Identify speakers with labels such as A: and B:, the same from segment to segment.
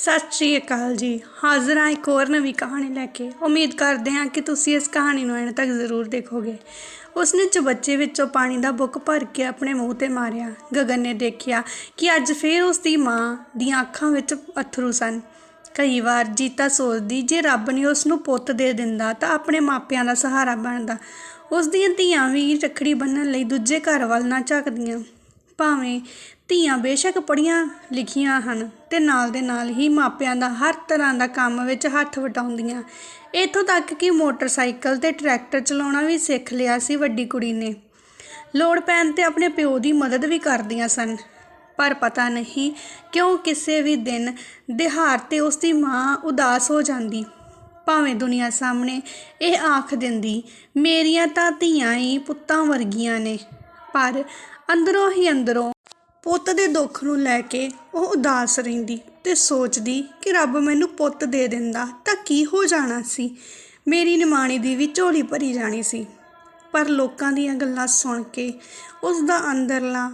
A: ਸਤਿ ਸ਼੍ਰੀ ਅਕਾਲ ਜੀ। ਹਾਜ਼ਰ ਹਾਂ ਇੱਕ ਹੋਰ ਨਵੀਂ ਕਹਾਣੀ ਲੈ ਕੇ ਉਮੀਦ ਕਰਦੇ ਹਾਂ ਕਿ ਤੁਸੀਂ ਇਸ ਕਹਾਣੀ ਨੂੰ ਐਂਡ ਤੱਕ ਜ਼ਰੂਰ ਦੇਖੋਗੇ। ਉਸਨੇ ਚਬੱਚੇ ਵਿੱਚੋਂ ਪਾਣੀ ਦਾ ਬੁੱਕ ਭਰ ਕੇ ਆਪਣੇ ਮੂੰਹ ਤੇ ਮਾਰਿਆ। ਗਗਨ ਨੇ ਦੇਖਿਆ ਕਿ ਅੱਜ ਫੇਰ ਉਸ ਦੀ ਮਾਂ ਦੀਆਂ ਅੱਖਾਂ ਵਿੱਚ ਅਥਰੂ ਸਨ। ਕਈ ਵਾਰ ਜੀਤਾ ਸੋਚਦੀ, ਜੇ ਰੱਬ ਨੇ ਉਸ ਨੂੰ ਪੁੱਤ ਦੇ ਦਿੰਦਾ ਤਾਂ ਆਪਣੇ ਮਾਪਿਆਂ ਦਾ ਸਹਾਰਾ ਬਣਦਾ। ਉਸ ਦੀਆਂ ਧੀਆਂ ਵੀ ਰੱਖੜੀ ਬੰਨਣ ਲਈ ਦੂਜੇ ਘਰ ਵੱਲ ਨਾ ਝਾਕਦੀਆਂ। ਭਾਵੇਂ ਧੀਆਂ ਬੇਸ਼ੱਕ ਪੜ੍ਹੀਆਂ ਲਿਖੀਆਂ ਹਨ ਤੇ ਨਾਲ ਦੇ ਨਾਲ ਹੀ ਮਾਪਿਆਂ ਦਾ ਹਰ ਤਰ੍ਹਾਂ ਦਾ ਕੰਮ ਵਿੱਚ ਹੱਥ ਵਟਾਉਂਦੀਆਂ। ਇੱਥੋਂ ਤੱਕ ਕਿ ਮੋਟਰਸਾਈਕਲ ਤੇ ਟਰੈਕਟਰ ਚਲਾਉਣਾ ਵੀ ਸਿੱਖ ਲਿਆ ਸੀ ਵੱਡੀ ਕੁੜੀ ਨੇ। ਲੋੜ ਪੈਣ ਤੇ ਆਪਣੇ ਪਿਓ ਦੀ ਮਦਦ ਵੀ ਕਰਦੀਆਂ ਸਨ। ਪਰ ਪਤਾ ਨਹੀਂ ਕਿਉਂ ਕਿਸੇ ਵੀ ਦਿਨ ਦਿਹਾੜ ਤੇ ਉਸ ਦੀ ਮਾਂ ਉਦਾਸ ਹੋ ਜਾਂਦੀ। ਭਾਵੇਂ ਦੁਨੀਆ ਸਾਹਮਣੇ ਇਹ ਆਖ ਦਿੰਦੀ, ਮੇਰੀਆਂ ਤਾਂ ਧੀਆਂ ਹੀ ਪੁੱਤਾਂ ਵਰਗੀਆਂ ਨੇ, ਪਰ ਅੰਦਰੋਂ ਹੀ ਅੰਦਰੋਂ ਪੁੱਤ ਦੇ ਦੁੱਖ ਨੂੰ ਲੈ ਕੇ ਉਹ ਉਦਾਸ ਰਹਿੰਦੀ ਤੇ ਸੋਚਦੀ ਕਿ ਰੱਬ ਮੈਨੂੰ ਪੁੱਤ ਦੇ ਦਿੰਦਾ ਤਾਂ ਕੀ ਹੋ ਜਾਣਾ ਸੀ। ਮੇਰੀ ਨਿਮਾਣੀ ਦੀ ਵੀ ਝੋਲੀ ਭਰੀ ਜਾਣੀ ਸੀ। ਪਰ ਲੋਕਾਂ ਦੀਆਂ ਗੱਲਾਂ ਸੁਣ ਕੇ ਉਸ ਦਾ ਅੰਦਰਲਾ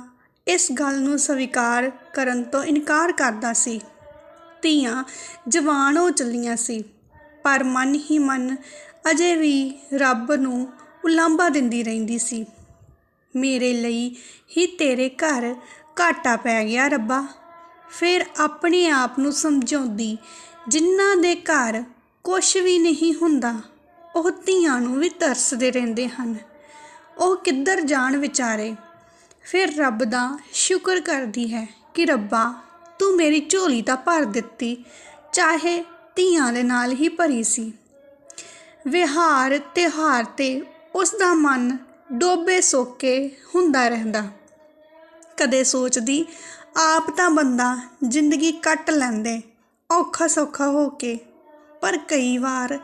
A: ਇਸ ਗੱਲ ਨੂੰ ਸਵੀਕਾਰ ਕਰਨ ਤੋਂ ਇਨਕਾਰ ਕਰਦਾ ਸੀ। ਧੀਆਂ ਜਵਾਨ ਹੋ ਚੱਲੀਆਂ ਸੀ, ਪਰ ਮਨ ਹੀ ਮਨ ਅਜੇ ਵੀ ਰੱਬ ਨੂੰ ਉਲਾਂਭਾ ਦਿੰਦੀ ਰਹਿੰਦੀ ਸੀ। ਮੇਰੇ ਲਈ ਹੀ ਤੇਰੇ ਘਰ ਘਾਟਾ ਪੈ ਗਿਆ ਰੱਬਾ। ਫਿਰ ਆਪਣੇ ਆਪ ਨੂੰ ਸਮਝਾਉਂਦੀ, ਜਿਨ੍ਹਾਂ ਦੇ ਘਰ ਕੁਝ ਵੀ ਨਹੀਂ ਹੁੰਦਾ, ਉਹ ਧੀਆਂ ਨੂੰ ਵੀ ਤਰਸਦੇ ਰਹਿੰਦੇ ਹਨ। ਉਹ ਕਿੱਧਰ ਜਾਣ ਵਿਚਾਰੇ? ਫਿਰ ਰੱਬ ਦਾ ਸ਼ੁਕਰ ਕਰਦੀ ਹੈ ਕਿ ਰੱਬਾ, ਤੂੰ ਮੇਰੀ ਝੋਲੀ ਤਾਂ ਭਰ ਦਿੱਤੀ, ਚਾਹੇ ਧੀਆਂ ਦੇ ਨਾਲ ਹੀ ਭਰੀ ਸੀ। ਵਿਹਾਰ ਤਿਉਹਾਰ ਤੇ ਉਸ ਦਾ ਮਨ ਡੋਬੇ ਸੋਕੇ ਹੁੰਦਾ ਰਹਿੰਦਾ। ਕਦੇ ਸੋਚਦੀ, ਆਪ ਤਾਂ ਬੰਦਾ ਜ਼ਿੰਦਗੀ ਕੱਟ ਲੈਂਦੇ, ਔਖਾ ਸੌਖਾ ਹੋ ਕੇ। ਪਰ ਕਈ ਵਾਰ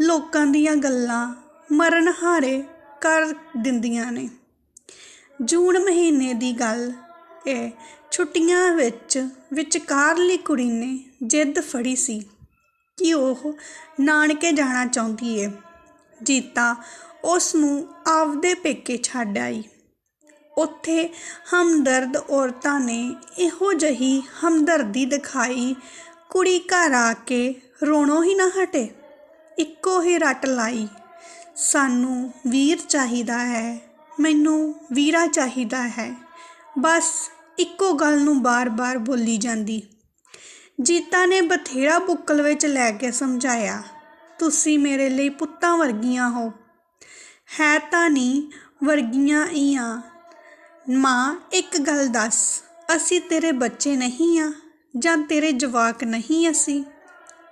A: ਲੋਕਾਂ ਦੀਆਂ ਗੱਲਾਂ ਮਰਨ ਹਾਰੇ ਕਰ ਦਿੰਦੀਆਂ ਨੇ। ਜੂਨ ਮਹੀਨੇ ਦੀ ਗੱਲ ਇਹ ਛੁੱਟੀਆਂ ਵਿੱਚ ਵਿਚਕਾਰਲੀ ਕੁੜੀ ਨੇ ਜਿੱਦ ਫੜੀ ਸੀ ਕਿ ਉਹ ਨਾਨਕੇ ਜਾਣਾ ਚਾਹੁੰਦੀ ਏ। ਜੀਤਾ ਉਸ ਨੂੰ ਆਪਦੇ ਪੇਕੇ ਛੱਡ ਆਈ। ਉੱਥੇ ਹਮਦਰਦ ਔਰਤਾਂ ਨੇ ਇਹੋ ਜਹੀ ਹਮਦਰਦੀ ਦਿਖਾਈ। ਕੁੜੀ ਘਰ ਆ ਕੇ ਰੋਣੋਂ ਹੀ ਨਾ ਹਟੇ। ਇੱਕੋ ਹੀ ਰੱਟ ਲਾਈ। ਸਾਨੂੰ ਵੀਰ ਚਾਹੀਦਾ ਹੈ, ਮੈਨੂੰ ਵੀਰਾ ਚਾਹੀਦਾ ਹੈ। ਬਸ ਇੱਕੋ ਗੱਲ ਨੂੰ ਬਾਰ-ਬਾਰ ਬੋਲੀ ਜਾਂਦੀ। ਜੀਤਾ ਨੇ ਬਥੇਰਾ ਬੁੱਕਲ ਵਿੱਚ ਲੈ ਕੇ ਸਮਝਾਇਆ, ਤੁਸੀਂ ਮੇਰੇ ਲਈ ਪੁੱਤਾਂ ਵਰਗੀਆਂ ਹੋ। ਹੈ ਤਾਂ ਨਹੀਂ ਵਰਗੀਆਂ ਹੀ ਆ। ਮਾਂ, ਇੱਕ ਗੱਲ ਦੱਸ। ਅਸੀਂ ਤੇਰੇ ਬੱਚੇ ਨਹੀਂ ਆ ਜਾਂ ਤੇਰੇ ਜਵਾਕ ਨਹੀਂ ਅਸੀਂ?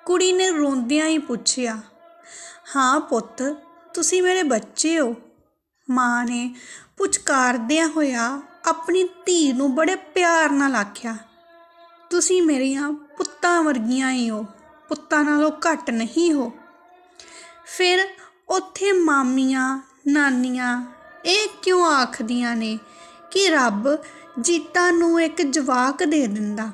A: ਕੁੜੀ ਨੇ ਰੋਂਦਿਆਂ ਹੀ ਪੁੱਛਿਆ, ਹਾਂ ਪੁੱਤ, ਤੁਸੀਂ ਮੇਰੇ ਬੱਚੇ ਹੋ। ਮਾਂ ਨੇ ਪੁਚਕਾਰਦਿਆਂ ਹੋਇਆ ਆਪਣੀ ਧੀ ਨੂੰ ਬੜੇ ਪਿਆਰ ਨਾਲ ਆਖਿਆ, ਤੁਸੀਂ ਮੇਰੀਆਂ ਪੁੱਤਾਂ ਵਰਗੀਆਂ ਹੀ ਹੋ, ਪੁੱਤਾਂ ਨਾਲੋਂ ਘੱਟ ਨਹੀਂ ਹੋ। ਫਿਰ ਉੱਥੇ ਮਾਮੀਆਂ, ਨਾਨੀਆਂ ਇਹ ਕਿਉਂ ਆਖਦੀਆਂ ਨੇ ਕਿ ਰੱਬ ਜੀਤਾ ਨੂੰ ਇੱਕ ਜਵਾਕ ਦੇ ਦਿੰਦਾ।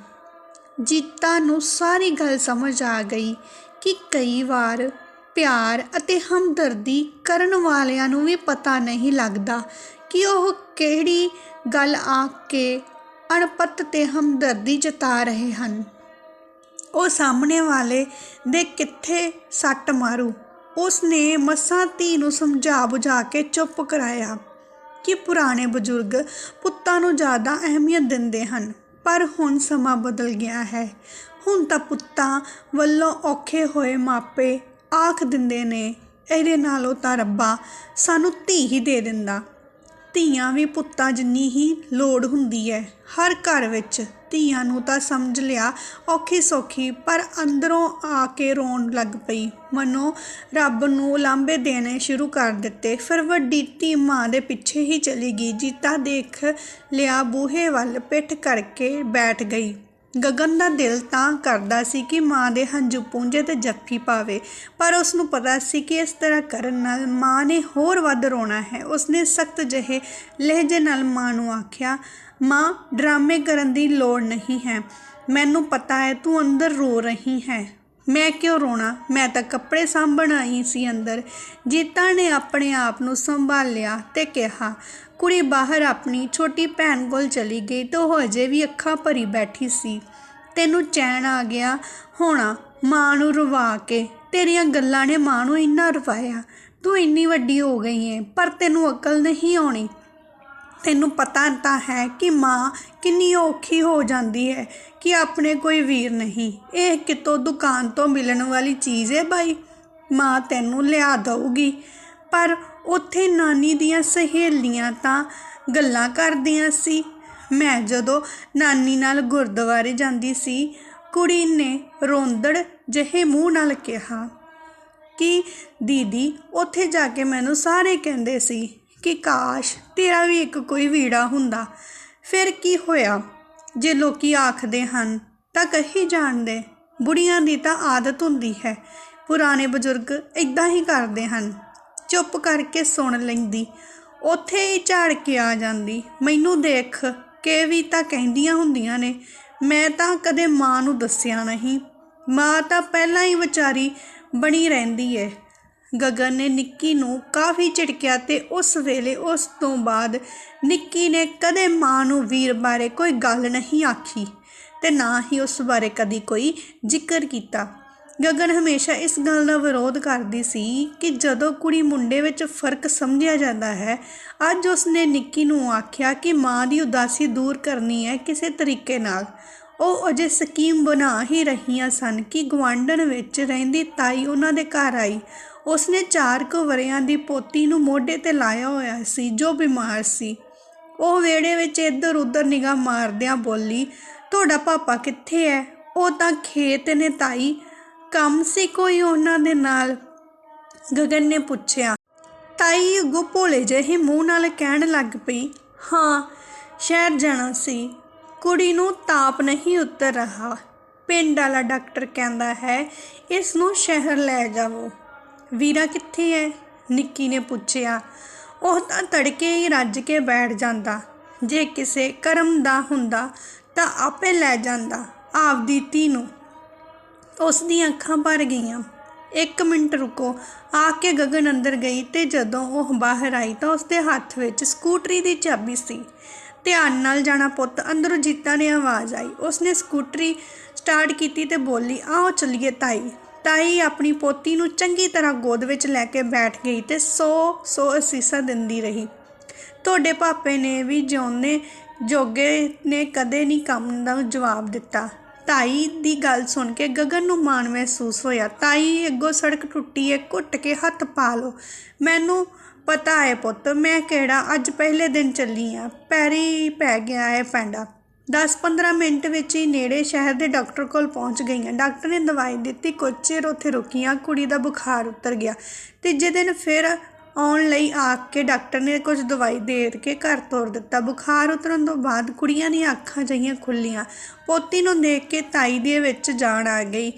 A: ਜੀਤਾ ਨੂੰ ਸਾਰੀ ਗੱਲ ਸਮਝ ਆ ਗਈ ਕਿ ਕਈ ਵਾਰ ਪਿਆਰ ਅਤੇ ਹਮਦਰਦੀ ਕਰਨ ਵਾਲਿਆਂ ਨੂੰ ਵੀ ਪਤਾ ਨਹੀਂ ਲੱਗਦਾ ਕਿ ਉਹ ਕਿਹੜੀ ਗੱਲ ਆਖ ਕੇ ਅਣਪਤ ਤੇ ਹਮਦਰਦੀ ਜਤਾ ਰਹੇ ਹਨ। ਉਹ ਸਾਹਮਣੇ ਵਾਲੇ ਦੇ ਕਿੱਥੇ ਸੱਟ ਮਾਰੂ ਉਸ ਨੇ ਮਸਾਂ ਧੀ ਨੂੰ ਸਮਝਾ ਬੁਝਾ ਕੇ ਚੁੱਪ ਕਰਾਇਆ। ਕਿ ਪੁਰਾਣੇ ਬਜ਼ੁਰਗ ਪੁੱਤਾਂ ਨੂੰ ਜ਼ਿਆਦਾ ਅਹਿਮੀਅਤ ਦਿੰਦੇ ਹਨ। ਪਰ ਹੁਣ ਸਮਾਂ ਬਦਲ ਗਿਆ ਹੈ। ਹੁਣ ਤਾਂ ਪੁੱਤਾਂ ਵੱਲੋਂ ਔਖੇ ਹੋਏ ਮਾਪੇ ਆਖ ਦਿੰਦੇ ਨੇ, ਇਹਦੇ ਨਾਲੋਂ ਤਾਂ ਰੱਬਾ ਸਾਨੂੰ ਧੀ ਹੀ ਦੇ ਦਿੰਦਾ। ਧੀਆਂ ਵੀ ਪੁੱਤਾਂ ਜਿੰਨੀ ਹੀ ਲੋੜ ਹੁੰਦੀ ਹੈ ਹਰ ਘਰ ਵਿੱਚ ਧੀਆਂ ਨੂੰ ਤਾਂ ਸਮਝ ਲਿਆ ਔਖੀ ਸੌਖੀ, ਪਰ ਅੰਦਰੋਂ ਆ ਕੇ ਰੋਣ ਲੱਗ ਪਈ। ਮਨੋ ਰੱਬ ਨੂੰ ਲਾਂਬੇ ਦੇਣੇ ਸ਼ੁਰੂ ਕਰ ਦਿੱਤੇ। ਫਿਰ ਵੱਡੀ ਧੀ ਮਾਂ ਦੇ ਪਿੱਛੇ ਹੀ ਚਲੀ ਗਈ। ਜੀਤਾ ਦੇਖ ਲਿਆ ਬੂਹੇ ਵੱਲ ਪਿੱਠ ਕਰਕੇ ਬੈਠ ਗਈ। ਗਗਨ ਦਾ ਦਿਲ ਤਾਂ ਕਰਦਾ ਸੀ ਕਿ ਮਾਂ ਦੇ ਹੰਝੂ ਪੂੰਝੇ ਤੇ ਜੱਫੀ ਪਾਵੇ, ਪਰ ਉਸ ਨੂੰ ਪਤਾ ਸੀ ਕਿ ਇਸ ਤਰ੍ਹਾਂ ਕਰਨ ਨਾਲ ਮਾਂ ਨੇ ਹੋਰ ਵੱਧ ਰੋਣਾ ਹੈ। ਉਸਨੇ ਸਖਤ ਜਿਹੇ ਲਹਿਜੇ ਨਾਲ ਮਾਂ ਨੂੰ ਆਖਿਆ, ਮਾਂ, ਡਰਾਮੇ ਕਰਨ ਦੀ ਲੋੜ ਨਹੀਂ ਹੈ। ਮੈਨੂੰ ਪਤਾ ਹੈ ਤੂੰ ਅੰਦਰ ਰੋ ਰਹੀ ਹੈ। ਮੈਂ ਕਿਉਂ ਰੋਣਾ? ਮੈਂ ਤਾਂ ਕੱਪੜੇ ਸਾਂਭਣ ਆਈ ਸੀ ਅੰਦਰ। ਜੀਤਾ ਨੇ ਆਪਣੇ ਆਪ ਨੂੰ ਸੰਭਾਲਿਆ ਤੇ ਕਿਹਾ, ਕੁੜੀ ਬਾਹਰ ਆਪਣੀ ਛੋਟੀ ਭੈਣ ਕੋਲ ਚਲੀ ਗਈ ਤੇ ਉਹ ਅਜੇ ਵੀ ਅੱਖਾਂ ਭਰੀ ਬੈਠੀ ਸੀ। ਤੈਨੂੰ ਚੈਨ ਆ ਗਿਆ ਹੋਣਾ, ਮਾਂ ਨੂੰ ਰਵਾ ਕੇ। ਤੇਰੀਆਂ ਗੱਲਾਂ ਨੇ ਮਾਂ ਨੂੰ ਇੰਨਾ ਰਵਾਇਆ। ਤੂੰ ਇੰਨੀ ਵੱਡੀ ਹੋ ਗਈ ਹੈ ਪਰ ਤੈਨੂੰ ਅਕਲ ਨਹੀਂ ਆਉਣੀ। ਤੈਨੂੰ ਪਤਾ ਤਾਂ ਹੈ ਕਿ ਮਾਂ ਕਿੰਨੀ ਔਖੀ ਹੋ ਜਾਂਦੀ ਹੈ ਕਿ ਆਪਣੇ ਕੋਈ ਵੀਰ ਨਹੀਂ। ਇਹ ਕਿਤੋਂ ਦੁਕਾਨ ਤੋਂ ਮਿਲਣ ਵਾਲੀ ਚੀਜ਼ ਹੈ ਭਾਈ ਮਾਂ ਤੈਨੂੰ ਲਿਆ ਦਊਗੀ। ਪਰ ਉੱਥੇ ਨਾਨੀ ਦੀਆਂ ਸਹੇਲੀਆਂ ਤਾਂ ਗੱਲਾਂ ਕਰਦੀਆਂ ਸੀ। ਮੈਂ ਜਦੋਂ ਨਾਨੀ ਨਾਲ ਗੁਰਦੁਆਰੇ ਜਾਂਦੀ ਸੀ, ਕੁੜੀ ਨੇ ਰੋਂਦੜ ਜਿਹੇ ਮੂੰਹ ਨਾਲ ਕਿਹਾ ਕਿ ਦੀਦੀ, ਉੱਥੇ ਜਾ ਕੇ ਮੈਨੂੰ ਸਾਰੇ ਕਹਿੰਦੇ ਸੀ ਕਿ ਕਾਸ਼ ਤੇਰਾ ਵੀ ਇੱਕ ਕੋਈ ਵੀੜਾ ਹੁੰਦਾ। ਫਿਰ ਕੀ ਹੋਇਆ? ਜੇ ਲੋਕੀ ਆਖਦੇ ਹਨ, ਤਾਂ ਕਹੀ ਜਾਣਦੇ, ਬੁੜੀਆਂ ਦੀ ਤਾਂ ਆਦਤ ਹੁੰਦੀ ਹੈ। ਪੁਰਾਣੇ ਬਜ਼ੁਰਗ ਇਦਾਂ ਹੀ ਕਰਦੇ ਹਨ। ਚੁੱਪ ਕਰਕੇ ਸੁਣ ਲੈਂਦੀ। ਉੱਥੇ ਹੀ ਝਾੜ ਕੇ ਆ ਜਾਂਦੀ। ਮੈਨੂੰ ਦੇਖ ਕੇ ਵੀ ਤਾਂ ਕਹਿੰਦੀਆਂ ਹੁੰਦੀਆਂ ਨੇ, ਮੈਂ ਤਾਂ ਕਦੇ ਮਾਂ ਨੂੰ ਦੱਸਿਆ ਨਹੀਂ। ਮਾਂ ਤਾਂ ਪਹਿਲਾਂ ਹੀ ਵਿਚਾਰੀ ਬਣੀ ਰਹਿੰਦੀ ਏ। ਗਗਨ ਨੇ ਨਿੱਕੀ ਨੂੰ ਕਾਫੀ ਝਿੜਕਿਆ ਤੇ ਉਸ ਵੇਲੇ ਉਸ ਤੋਂ ਬਾਅਦ ਨਿੱਕੀ ਨੇ ਕਦੇ ਮਾਂ ਨੂੰ ਵੀਰ ਬਾਰੇ ਕੋਈ ਗੱਲ ਨਹੀਂ ਆਖੀ ਤੇ ਨਾ ਹੀ ਉਸ ਬਾਰੇ ਕਦੀ ਕੋਈ ਜ਼ਿਕਰ ਕੀਤਾ। ਗਗਨ ਹਮੇਸ਼ਾ ਇਸ ਗੱਲ ਦਾ ਵਿਰੋਧ ਕਰਦੀ ਸੀ ਕਿ ਜਦੋਂ ਕੁੜੀ ਮੁੰਡੇ ਵਿੱਚ ਫ਼ਰਕ ਸਮਝਿਆ ਜਾਂਦਾ ਹੈ, ਅੱਜ ਉਸਨੇ ਨਿੱਕੀ ਨੂੰ ਆਖਿਆ ਕਿ ਮਾਂ ਦੀ ਉਦਾਸੀ ਦੂਰ ਕਰਨੀ ਹੈ ਕਿਸੇ ਤਰੀਕੇ ਨਾਲ। ਉਹ ਅਜੇ ਸਕੀਮ ਬਣਾ ਹੀ ਰਹੀਆਂ ਸਨ ਕਿ ਗਵਾਂਡਨ ਵਿੱਚ ਰਹਿੰਦੀ ਤਾਈ ਉਹਨਾਂ ਦੇ ਘਰ ਆਈ। ਉਸਨੇ ਚਾਰ ਕੁ ਵਰਿਆਂ ਦੀ ਪੋਤੀ ਨੂੰ ਮੋਢੇ ਤੇ ਲਾਇਆ ਹੋਇਆ ਸੀ, ਜੋ ਬਿਮਾਰ ਸੀ। ਉਹ ਵਿਹੜੇ ਵਿੱਚ ਇੱਧਰ ਉੱਧਰ ਨਿਗਾਹ ਮਾਰਦਿਆਂ ਬੋਲੀ, ਤੁਹਾਡਾ ਪਾਪਾ ਕਿੱਥੇ ਹੈ ਉਹ ਤਾਂ ਖੇਤ ਨੇ ਤਾਈ। ਕੰਮ ਸੀ ਕੋਈ ਉਹਨਾਂ ਦੇ ਨਾਲ? ਗਗਨ ਨੇ ਪੁੱਛਿਆ। ਤਾਈ ਅੱਗੋਂ ਭੋਲੇ ਜਿਹੇ ਮੂੰਹ ਨਾਲ ਕਹਿਣ ਲੱਗ ਪਈ, ਹਾਂ, ਸ਼ਹਿਰ ਜਾਣਾ ਸੀ। ਕੁੜੀ ਨੂੰ ਤਾਪ ਨਹੀਂ ਉਤਰ ਰਹਾ। ਪਿੰਡ ਵਾਲਾ ਡਾਕਟਰ ਕਹਿੰਦਾ ਹੈ, ਇਸ ਨੂੰ ਸ਼ਹਿਰ ਲੈ ਜਾਵੋ। ਵੀਰਾ ਕਿੱਥੇ ਹੈ ਨਿੱਕੀ ਨੇ ਪੁੱਛਿਆ। ਉਹ ਤਾਂ ਤੜਕੇ ਹੀ ਰੱਜ ਕੇ ਬੈਠ ਜਾਂਦਾ। ਜੇ ਕਿਸੇ ਕਰਮ ਦਾ ਹੁੰਦਾ, ਤਾਂ ਆਪੇ ਲੈ ਜਾਂਦਾ, ਆਪਦੀ ਧੀ ਨੂੰ। ਉਸ ਦੀਆਂ ਅੱਖਾਂ ਭਰ ਗਈਆਂ। ਇੱਕ ਮਿੰਟ ਰੁਕੋ। ਆ ਕੇ ਗਗਨ ਅੰਦਰ ਗਈ ਤੇ ਜਦੋਂ ਉਹ ਬਾਹਰ ਆਈ ਤਾਂ ਉਸਦੇ ਹੱਥ ਵਿੱਚ ਸਕੂਟਰੀ ਦੀ ਚਾਬੀ ਸੀ। ਧਿਆਨ ਨਾਲ ਜਾਣਾ ਪੁੱਤ, ਅੰਦਰੋਂ ਜੀਤਾ ਨੇ ਆਵਾਜ਼ ਆਈ। ਉਸਨੇ ਸਕੂਟਰੀ ਸਟਾਰਟ ਕੀਤੀ ਤੇ ਬੋਲੀ, ਆਓ ਚੱਲੀਏ ਤਾਈ। ਤਾਈ ਆਪਣੀ ਪੋਤੀ ਨੂੰ ਚੰਗੀ ਤਰ੍ਹਾਂ ਗੋਦ ਵਿੱਚ ਲੈ ਕੇ ਬੈਠ ਗਈ ਤੇ ਸੌ ਸੌ ਅਸੀਸਾਂ ਦਿੰਦੀ ਰਹੀ। ਤੁਹਾਡੇ ਪਾਪੇ ਨੇ ਵੀ ਜਿਉਂਦੇ ਜੋਗੇ ਨੇ ਕਦੇ ਨਹੀਂ ਕੰਮ ਦਾ ਜਵਾਬ ਦਿੱਤਾ। ਤਾਈ ਦੀ ਗੱਲ ਸੁਣ ਕੇ ਗਗਨ ਨੂੰ ਮਾਣ ਮਹਿਸੂਸ ਹੋਇਆ। ਤਾਈ ਅੱਗੋਂ ਸੜਕ ਟੁੱਟੀ ਏ ਘੁੱਟ ਕੇ ਹੱਥ ਪਾ ਲਓ। ਮੈਨੂੰ ਪਤਾ ਹੈ ਪੁੱਤ, ਮੈਂ ਕਿਹੜਾ ਅੱਜ ਪਹਿਲੇ ਦਿਨ ਚੱਲੀ ਆ। ਪੈਰੀ ਪੈ ਗਿਆ ਹੈ ਪੈਂਡਾ। 10-15 ਮਿੰਟ ਵਿੱਚ ਹੀ ਨੇੜੇ ਸ਼ਹਿਰ ਦੇ ਡਾਕਟਰ ਕੋਲ ਪਹੁੰਚ ਗਈਆਂ। ਡਾਕਟਰ ਨੇ ਦਵਾਈ ਦਿੱਤੀ, ਕੁਝ ਚਿਰ ਉੱਥੇ ਰੁਕੀਆਂ, ਕੁੜੀ ਦਾ ਬੁਖਾਰ ਉਤਰ ਗਿਆ। ਤੀਜੇ ਦਿਨ ਫਿਰ ਆਉਣ ਲਈ ਆਖ ਕੇ ਡਾਕਟਰ ਨੇ ਕੁਝ ਦਵਾਈ ਦੇ ਕੇ ਘਰ ਤੋਰ ਦਿੱਤਾ। ਬੁਖਾਰ ਉਤਰਨ ਤੋਂ ਬਾਅਦ ਕੁੜੀਆਂ ਦੀਆਂ ਅੱਖਾਂ ਜਈਆਂ ਖੁੱਲੀਆਂ ਪੋਤੀ ਨੂੰ ਦੇਖ ਕੇ ਤਾਈ ਦੇ ਵਿੱਚ ਜਾਣ ਆ ਗਈ।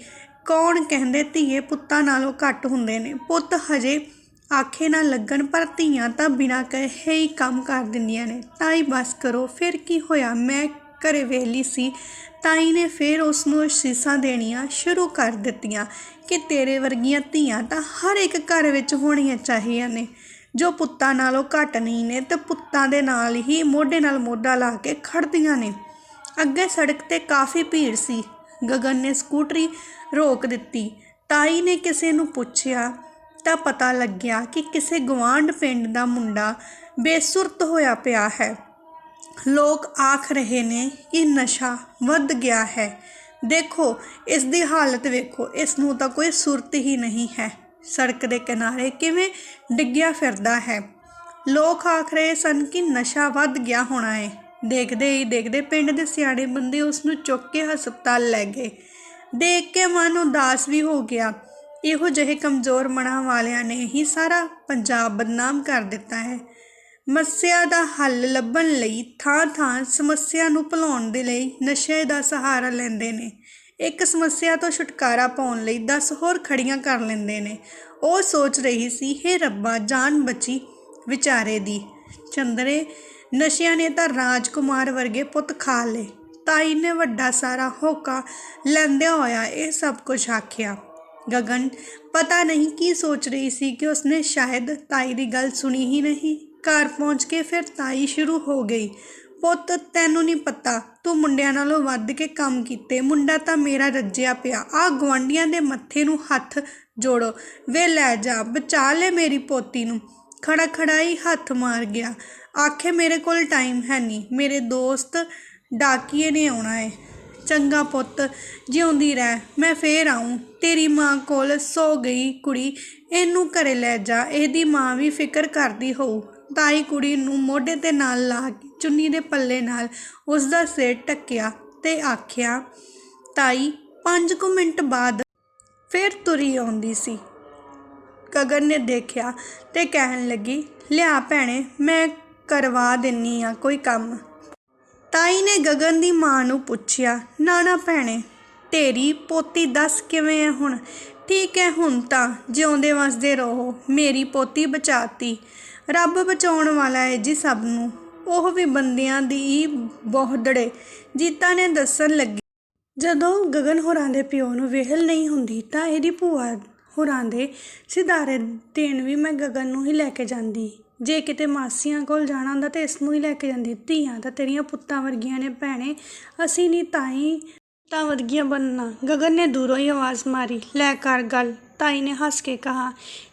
A: ਕੌਣ ਕਹਿੰਦੇ ਧੀਏ ਪੁੱਤਾਂ ਨਾਲੋਂ ਘੱਟ ਹੁੰਦੇ ਨੇ? ਪੁੱਤ ਹਜੇ ਆਖੇ ਨਾ ਲੱਗਣ, ਪਰ ਧੀਆਂ ਤਾਂ ਬਿਨਾਂ ਕਹੇ ਹੀ ਕੰਮ ਕਰ ਦਿੰਦੀਆਂ ਨੇ। ਤਾਈ, ਬਸ ਕਰੋ, ਫਿਰ ਕੀ ਹੋਇਆ? ਮੈਂ ਘਰੇ ਵੇਲੀ ਸੀ ਤਾਈ ਨੇ ਫਿਰ ਉਸ ਨੂੰ ਅਸੀਸਾਂ ਦੇਣੀਆਂ ਸ਼ੁਰੂ ਕਰ ਦਿੱਤੀਆਂ ਕਿ ਤੇਰੇ ਵਰਗੀਆਂ ਧੀਆਂ ਤਾਂ ਹਰ ਇੱਕ ਘਰ ਵਿੱਚ ਹੋਣੀਆਂ ਚਾਹੀਦੀਆਂ ਨੇ। ਜੋ ਪੁੱਤਾਂ ਨਾਲੋਂ ਘੱਟ ਨਹੀਂ ਨੇ, ਤੇ ਪੁੱਤਾਂ ਦੇ ਨਾਲ ਹੀ ਮੋਢੇ ਨਾਲ ਮੋਢਾ ਲਾ ਕੇ ਖੜਦੀਆਂ ਨੇ। ਅੱਗੇ ਸੜਕ ਤੇ ਕਾਫੀ ਭੀੜ ਸੀ। ਗਗਨ ਨੇ ਸਕੂਟਰੀ ਰੋਕ ਦਿੱਤੀ। ਤਾਈ ਨੇ ਕਿਸੇ ਨੂੰ ਪੁੱਛਿਆ ਤਾਂ ਪਤਾ ਲੱਗਿਆ ਕਿ ਕਿਸੇ ਗਵਾਂਢ ਪਿੰਡ ਦਾ ਮੁੰਡਾ ਬੇਸੁਰਤ ਹੋਇਆ ਪਿਆ ਹੈ। ਲੋਕ ਆਖ ਰਹੇ ਨੇ ਕਿ ਨਸ਼ਾ ਵੱਧ ਗਿਆ ਹੈ। ਦੇਖੋ, ਇਸ ਦੀ ਹਾਲਤ ਵੇਖੋ। ਇਸ ਨੂੰ ਤਾਂ ਕੋਈ ਸੁਰਤ ਹੀ ਨਹੀਂ ਹੈ। ਸੜਕ ਦੇ ਕਿਨਾਰੇ ਕਿਵੇਂ ਡਿੱਗਿਆ ਫਿਰਦਾ ਹੈ। ਲੋਕ ਆਖ ਰਹੇ ਸਨ ਕਿ ਨਸ਼ਾ ਵੱਧ ਗਿਆ ਹੋਣਾ ਹੈ ਦੇਖਦੇ ਹੀ ਦੇਖਦੇ ਪਿੰਡ ਦੇ ਸਿਆਣੇ ਬੰਦੇ ਉਸ ਨੂੰ ਚੁੱਕ ਕੇ ਹਸਪਤਾਲ ਲੈ ਗਏ। ਦੇਖ ਕੇ ਮਨ ਉਦਾਸ ਵੀ ਹੋ ਗਿਆ। ਇਹੋ ਜਿਹੇ ਕਮਜ਼ੋਰ ਮਨਾਂ ਵਾਲਿਆਂ ਨੇ ਹੀ ਸਾਰਾ ਪੰਜਾਬ ਬਦਨਾਮ ਕਰ ਦਿੱਤਾ ਹੈ। ਮੱਸਿਆ ਦਾ ਹੱਲ ਲੱਭਣ ਲਈ ਥਾਂ-ਥਾਂ ਸਮੱਸਿਆ ਨੂੰ ਭੁਲਾਉਣ ਦੇ ਲਈ ਨਸ਼ੇ ਦਾ ਸਹਾਰਾ ਲੈਂਦੇ ਨੇ। ਇੱਕ ਸਮੱਸਿਆ ਤੋਂ ਛੁਟਕਾਰਾ ਪਾਉਣ ਲਈ 10 ਹੋਰ ਖੜੀਆਂ ਕਰ ਲੈਂਦੇ ਨੇ। ਉਹ ਸੋਚ ਰਹੀ ਸੀ, ਹੇ ਰੱਬਾ, ਜਾਨ ਬਚੀ ਵਿਚਾਰੇ ਦੀ। ਚੰਦਰੇ, ਨਸ਼ਿਆਂ ਨੇ ਤਾਂ ਰਾਜਕੁਮਾਰ ਵਰਗੇ ਪੁੱਤ ਖਾ ਲਏ। ਤਾਈ ਨੇ ਵੱਡਾ ਸਾਰਾ ਹੋਕਾ ਲੈਂਦਿਆਂ ਹੋਇਆ ਇਹ ਸਭ ਕੁਝ ਆਖਿਆ। ਗਗਨ, ਪਤਾ ਨਹੀਂ ਕੀ ਸੋਚ ਰਹੀ ਸੀ ਕਿ ਉਸਨੇ ਸ਼ਾਇਦ ਤਾਈ ਦੀ ਗੱਲ ਸੁਣੀ ਹੀ ਨਹੀਂ। ਘਰ ਪਹੁੰਚ ਕੇ ਫਿਰ ਤਾਈ ਸ਼ੁਰੂ ਹੋ ਗਈ। ਪੁੱਤ, ਤੈਨੂੰ ਨਹੀਂ ਪਤਾ, ਤੂੰ ਮੁੰਡਿਆਂ ਨਾਲੋਂ ਵੱਧ ਕੇ ਕੰਮ ਕੀਤੇ। ਮੁੰਡਾ ਤਾਂ ਮੇਰਾ ਰੱਜਿਆ ਪਿਆ। ਆ ਗਵਾਂਡੀਆਂ ਦੇ ਮੱਥੇ ਨੂੰ ਹੱਥ ਜੋੜੋ। ਵੇ ਲੈ ਜਾ, ਬਚਾ ਲੈ ਮੇਰੀ ਪੋਤੀ ਨੂੰ। ਖੜਾ ਖੜਾ ਹੀ ਹੱਥ ਮਾਰ ਗਿਆ। ਆਖੇ ਮੇਰੇ ਕੋਲ ਟਾਈਮ ਹੈ ਨਹੀਂ ਮੇਰੇ ਦੋਸਤ ਡਾਕੀਏ ਨੇ ਆਉਣਾ ਏ। ਚੰਗਾ ਪੁੱਤ, ਜਿਉਂਦੀ ਰਹਿ, ਮੈਂ ਫੇਰ ਆਉਂ ਤੇਰੀ ਮਾਂ ਕੋਲ ਸੋ ਗਈ ਕੁੜੀ। ਇਹਨੂੰ ਘਰੇ ਲੈ ਜਾ। ਇਹਦੀ ਮਾਂ ਵੀ ਫਿਕਰ ਕਰਦੀ ਹੋਊ। ਤਾਈ ਕੁੜੀ ਨੂੰ ਮੋਢੇ ਤੇ ਨਾਲ ਲਾ ਕੇ ਚੁੰਨੀ ਦੇ ਪੱਲੇ ਨਾਲ ਉਸ ਦਾ ਸਿਰ ਟੱਕਿਆ ਤੇ ਆਖਿਆ, ਤਾਈ 5 ਕੁ ਮਿੰਟ ਬਾਅਦ ਫਿਰ ਤੁਰੀ ਆਉਂਦੀ ਸੀ। ਗਗਨ ਨੇ ਦੇਖਿਆ ਤੇ ਕਹਿਣ ਲੱਗੀ, ਲਿਆ ਭੈਣੇ, ਮੈਂ ਕਰਵਾ ਦਿੰਨੀ ਆ ਕੋਈ ਕੰਮ। ਤਾਈ ਨੇ ਗਗਨ ਦੀ ਮਾਂ ਨੂੰ ਪੁੱਛਿਆ ਨਾ ਨਾ ਭੈਣੇ, ਤੇਰੀ ਪੋਤੀ ਦੱਸ ਕਿਵੇਂ ਹੈ ਹੁਣ? ਠੀਕ ਹੈ ਹੁਣ ਤਾਂ ਜਿਉਂਦੇ ਵਸਦੇ ਰਹੋ, ਮੇਰੀ ਪੋਤੀ ਬਚਾਤੀ। ਰੱਬ ਬਚਾਉਣ ਵਾਲਾ ਹੈ ਜੀ ਸਭ ਨੂੰ। ਉਹ ਵੀ ਬੰਦਿਆਂ ਦੀ ਬਹੁਦੜੇ, ਜੀਤਾ ਨੇ ਦੱਸਣ ਲੱਗੀ। ਜਦੋਂ ਗਗਨ ਹੋਰਾਂ ਦੇ ਪਿਓ ਨੂੰ ਵੇਹਲ ਨਹੀਂ ਹੁੰਦੀ, ਤਾਂ ਇਹਦੀ ਭੂਆ ਹੋਰਾਂ ਦੇ ਸਿਧਾਰੇ ਦੇਣ ਵੀ ਮੈਂ ਗਗਨ ਨੂੰ ਹੀ ਲੈ ਕੇ ਜਾਂਦੀ। ਜੇ ਕਿਤੇ ਮਾਸੀਆਂ ਕੋਲ ਜਾਣਾ ਹੁੰਦਾ ਤੇ ਇਸ ਨੂੰ ਹੀ ਲੈ ਕੇ ਜਾਂਦੀ। ਧੀਆਂ ਤਾਂ ਤੇਰੀਆਂ ਪੁੱਤਾਂ ਵਰਗੀਆਂ ਨੇ ਭੈਣੇ, ਅਸੀਂ ਨਹੀਂ ਤਾਂ ਹੀ ਤਾਂ ਵਰਗੀਆਂ ਬੰਨਣਾ ਗਗਨ ਨੇ ਦੂਰੋਂ ਹੀ ਆਵਾਜ਼ ਮਾਰੀ, ਲੈ ਕਰ ਗੱਲ। ਤਾਈ ਨੇ ਹੱਸ ਕੇ ਕਹਾ,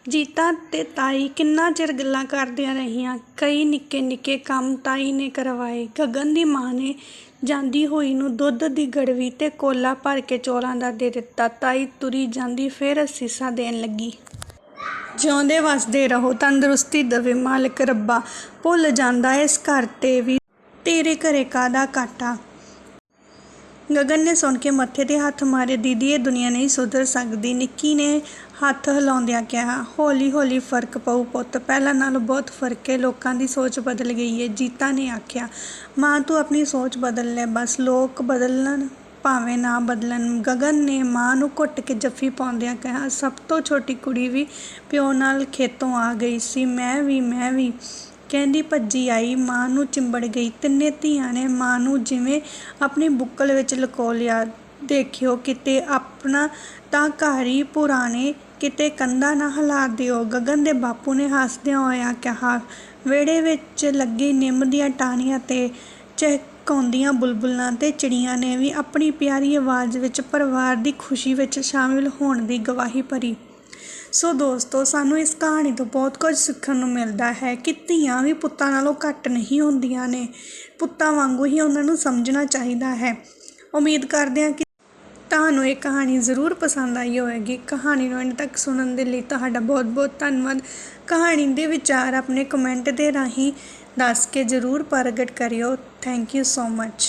A: ਜੀਤਾ ਤੇ ਤਾਈ ਕਿੰਨਾ ਚਿਰ ਗੱਲਾਂ ਕਰਦੀਆਂ ਰਹੀਆਂ? ਕਈ ਨਿੱਕੇ ਨਿੱਕੇ ਕੰਮ ਤਾਈ ਨੇ ਕਰਵਾਏ। ਗਗਨ ਦੀ ਮਾਂ ਨੇ ਜਾਂਦੀ ਹੋਈ ਨੂੰ ਦੁੱਧ ਦੀ ਗੜਵੀ ਤੇ ਕੋਲਾ ਭਰ ਕੇ ਚੌਲਾਂ ਦਾ ਦੇ ਦਿੱਤਾ। ਤਾਈ ਤੁਰੀ ਜਾਂਦੀ ਫਿਰ ਅਸੀਸਾਂ ਦੇਣ ਲੱਗੀ। ਜਿਉਂਦੇ ਵਸਦੇ ਰਹੋ, ਤੰਦਰੁਸਤੀ ਦੇਵੇ ਮਾਲਕ ਰੱਬਾ। ਭੁੱਲ ਜਾਂਦਾ ਇਸ ਘਰ ਤੇ ਵੀ ਤੇਰੇ ਘਰੇ ਕਾਦਾ ਕਾਟਾ। ਗਗਨ ਨੇ ਸੁਣ ਕੇ ਮੱਥੇ ਤੇ ਹੱਥ ਮਾਰੇ, ਦੀਦੀ, ਇਹ ਦੁਨੀਆ ਨਹੀਂ ਸੁਧਰ ਸਕਦੀ। ਨਿੱਕੀ ਨੇ ਹੱਥ ਹਿਲਾਉਂਦਿਆਂ ਕਿਹਾ ਹੌਲੀ ਹੌਲੀ ਫ਼ਰਕ ਪਊ ਪੁੱਤ। ਪਹਿਲਾਂ ਨਾਲੋਂ ਬਹੁਤ ਫ਼ਰਕ ਹੈ। ਲੋਕਾਂ ਦੀ ਸੋਚ ਬਦਲ ਗਈ ਹੈ। ਜੀਤਾ ਨੇ ਆਖਿਆ, ਮਾਂ, ਤੂੰ ਆਪਣੀ ਸੋਚ ਬਦਲ ਲੈ। ਬਸ ਲੋਕ ਬਦਲਣ ਭਾਵੇਂ ਨਾ ਬਦਲਣ। ਗਗਨ ਨੇ ਮਾਂ ਨੂੰ ਘੁੱਟ ਕੇ ਜੱਫੀ ਪਾਉਂਦਿਆਂ ਕਿਹਾ, ਸਭ ਤੋਂ ਛੋਟੀ ਕੁੜੀ ਵੀ ਪਿਓ ਨਾਲ ਖੇਤੋਂ ਆ ਗਈ ਸੀ। ਮੈਂ ਵੀ ਮੈਂ ਵੀ। ਕਹਿੰਦੀ, ਭੱਜੀ ਆਈ, ਮਾਂ ਨੂੰ ਚਿੰਬੜ ਗਈ। ਤਿੰਨੇ ਧੀਆਂ ਨੇ ਮਾਂ ਨੂੰ ਜਿਵੇਂ ਆਪਣੀ ਬੁੱਕਲ ਵਿੱਚ ਲੁਕੋ ਲਿਆ ਦੇਖਿਓ, ਕਿਤੇ ਆਪਣਾ ਤਾਂ ਘਰ ਹੀ ਪੁਰਾਣੇ, ਕਿਤੇ ਕੰਧਾਂ ਨਾ ਹਿਲਾ ਦਿਓ। ਗਗਨ ਦੇ ਬਾਪੂ ਨੇ ਹੱਸਦਿਆਂ ਹੋਇਆਂ ਕਿਹਾ, ਵਿਹੜੇ ਵਿੱਚ ਲੱਗੀ ਨਿੰਮ ਦੀਆਂ ਟਾਹਣੀਆਂ ਤੇ ਚਹਿਕਾਉਂਦੀਆਂ ਬੁਲਬੁਲਾਂ ਤੇ ਚਿੜੀਆਂ ਨੇ ਵੀ ਆਪਣੀ ਪਿਆਰੀ ਆਵਾਜ਼ ਵਿੱਚ ਪਰਿਵਾਰ ਦੀ ਖੁਸ਼ੀ ਵਿੱਚ ਸ਼ਾਮਿਲ ਹੋਣ ਦੀ ਗਵਾਹੀ ਭਰੀ। ਸੋ ਦੋਸਤੋ, ਸਾਨੂੰ ਇਸ ਕਹਾਣੀ ਤੋਂ ਬਹੁਤ ਕੁਝ ਸਿੱਖਣ ਨੂੰ ਮਿਲਦਾ ਹੈ ਕਿ ਧੀਆਂ ਵੀ ਪੁੱਤਾਂ ਨਾਲੋਂ ਘੱਟ ਨਹੀਂ ਹੁੰਦੀਆਂ ਨੇ। ਪੁੱਤਾਂ ਵਾਂਗੂ ਹੀ ਉਹਨਾਂ ਨੂੰ ਸਮਝਣਾ ਚਾਹੀਦਾ ਹੈ। ਉਮੀਦ ਕਰਦੇ ਹਾਂ ਕਿ ਤੁਹਾਨੂੰ ਇਹ ਕਹਾਣੀ ਜ਼ਰੂਰ ਪਸੰਦ ਆਈ ਹੋਵੇਗੀ। ਕਹਾਣੀ ਨੂੰ ਅੰਤ ਤੱਕ ਸੁਣਨ ਦੇ ਲਈ ਤੁਹਾਡਾ ਬਹੁਤ-ਬਹੁਤ ਧੰਨਵਾਦ। ਕਹਾਣੀ ਦੇ ਵਿਚਾਰ ਆਪਣੇ ਕਮੈਂਟ ਦੇ ਰਾਹੀਂ ਦੱਸ ਕੇ ਜ਼ਰੂਰ ਪ੍ਰਗਟ ਕਰਿਓ। Thank you so much.